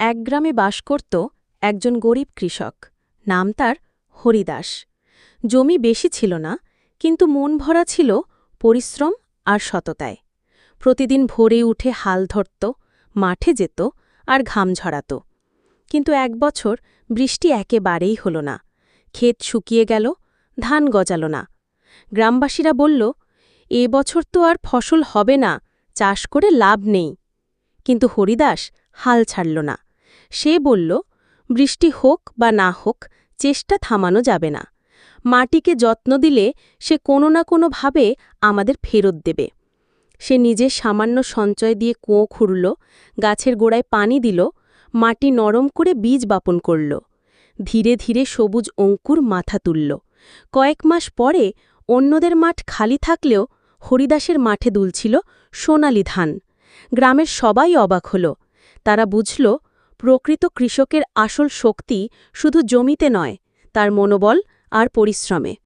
এক গ্রামে বাস করত একজন গরিব কৃষক। নাম তার হরিদাস। জমি বেশি ছিল না, কিন্তু মন ভরা ছিল পরিশ্রম আর সততায়। প্রতিদিন ভোরে উঠে হাল ধরত, মাঠে যেত আর ঘাম ঝরাত। কিন্তু এক বছর বৃষ্টি একেবারেই হল না। ক্ষেত শুকিয়ে গেল, ধান গজাল না। গ্রামবাসীরা বলল, এ বছর তো আর ফসল হবে না, চাষ করে লাভ নেই। কিন্তু হরিদাস হাল ছাড়ল না। সে বলল, বৃষ্টি হোক বা না হোক, চেষ্টা থামানো যাবে না। মাটিকে যত্ন দিলে সে কোনো না কোনোভাবে আমাদের ফেরত দেবে সে নিজের সামান্য সঞ্চয় দিয়ে কুঁয়ো খুঁড়ল, গাছের গোড়ায় পানি দিল, মাটি নরম করে বীজ বাপন করল। ধীরে ধীরে সবুজ অঙ্কুর মাথা তুলল। কয়েক মাস পরে অন্যদের মাঠ খালি থাকলেও হরিদাসের মাঠে দুলছিল সোনালি ধান। গ্রামের সবাই অবাক হল। তারা বুঝল প্রকৃত কৃষকের আসল শক্তি শুধু জমিতে নয় তার মনোবল আর পরিশ্রমে।